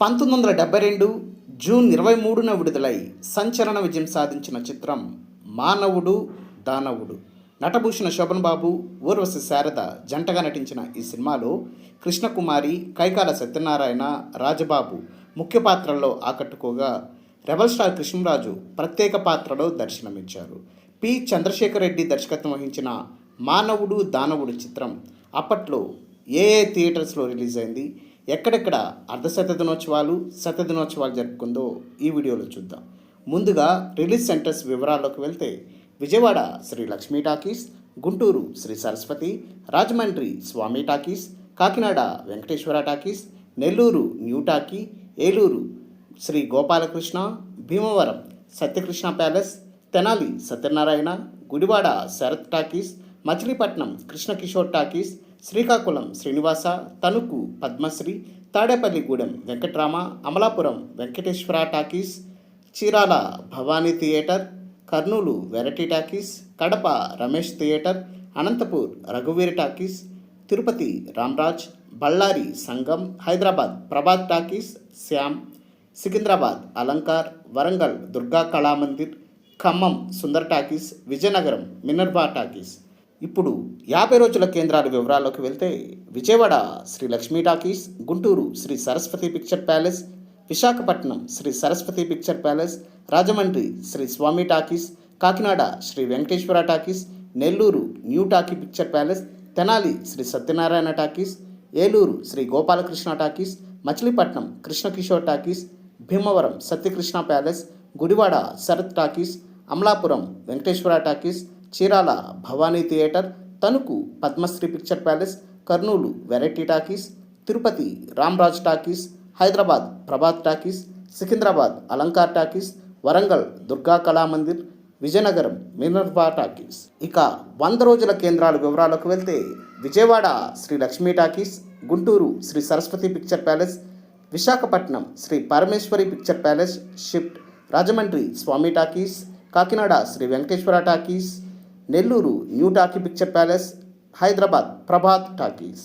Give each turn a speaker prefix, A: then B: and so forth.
A: పంతొమ్మిది వందల డెబ్బై రెండు జూన్ ఇరవై మూడున విడుదలై సంచలన విజయం సాధించిన చిత్రం మానవుడు దానవుడు. నటభూషణ శోభన్ బాబు ఊర్వశి శారద జంటగా నటించిన ఈ సినిమాలో కృష్ణకుమారి కైకాల సత్యనారాయణ రాజబాబు ముఖ్య పాత్రల్లో ఆకట్టుకోగా రెబల్ స్టార్ కృష్ణరాజు ప్రత్యేక పాత్రలో దర్శనమిచ్చారు. పి. చంద్రశేఖర్ రెడ్డి దర్శకత్వం వహించిన మానవుడు దానవుడు చిత్రం అప్పట్లో ఏ ఏ థియేటర్స్లో రిలీజ్ అయింది ఎక్కడెక్కడ అర్ధశత దినోత్సవాలు శత దినోత్సవాలు జరుపుకుందో ఈ వీడియోలో చూద్దాం. ముందుగా రిలీజ్ సెంటర్స్ వివరాల్లోకి వెళ్తే Vijayawada Sri Lakshmi talkies Guntur Sri Saraswati Rajahmundry Swamy talkies Kakinada Venkateswara talkies Nellore new talkie Eluru Sri Gopalakrishna Bhimavaram Satyakrishna palace Tenali Satyanarayana Gudivada Sarath talkies Machilipatnam Krishnakishore talkies Srikakulam Srinivasa Tanuku Padmasri Tadepalligudem Venkatrama Amalapuram Venkateswara talkies Chirala Bhavani theatre Kurnool variety talkies Kadapa Ramesh theatre Anantapur రఘువీర్ talkies Tirupati Ramraj Ballari Sangam Hyderabad Prabhat talkies Shyam Secunderabad Alankar Warangal Durga Kalamandir Khammam Sundar talkies Vizianagaram Minerva talkies. ఇప్పుడు యాభై రోజుల కేంద్రాల వివరాల్లోకి వెళ్తే Vijayawada Sri Lakshmi talkies Guntur Sri Saraswati picture palace Visakhapatnam Sri Saraswati picture palace Rajahmundry Sri Swamy talkies Kakinada Sri Venkateswara talkies Nellore new talkie picture palace Tenali Sri Satyanarayana talkies Eluru Sri Gopalakrishna talkies Machilipatnam Krishnakishore talkies Bhimavaram Satyakrishna palace Gudivada Sarath talkies Amalapuram Venkateswara talkies Chirala Bhavani theatre Tanuku Padmasri picture palace Kurnool variety talkies Tirupati Ramraj talkies Hyderabad Prabhat talkies Secunderabad Alankar talkies Warangal Durga Kalamandir Vizianagaram Minerva talkies. ఇక వంద రోజుల కేంద్రాల వివరాలకు వెళ్తే Vijayawada Sri Lakshmi talkies Guntur Sri Saraswati picture palace Visakhapatnam Sri Parameswari picture palace shift Rajahmundry Swamy talkies Kakinada Sri Venkateswara talkies Nellore new talkie picture palace Hyderabad Prabhat talkies.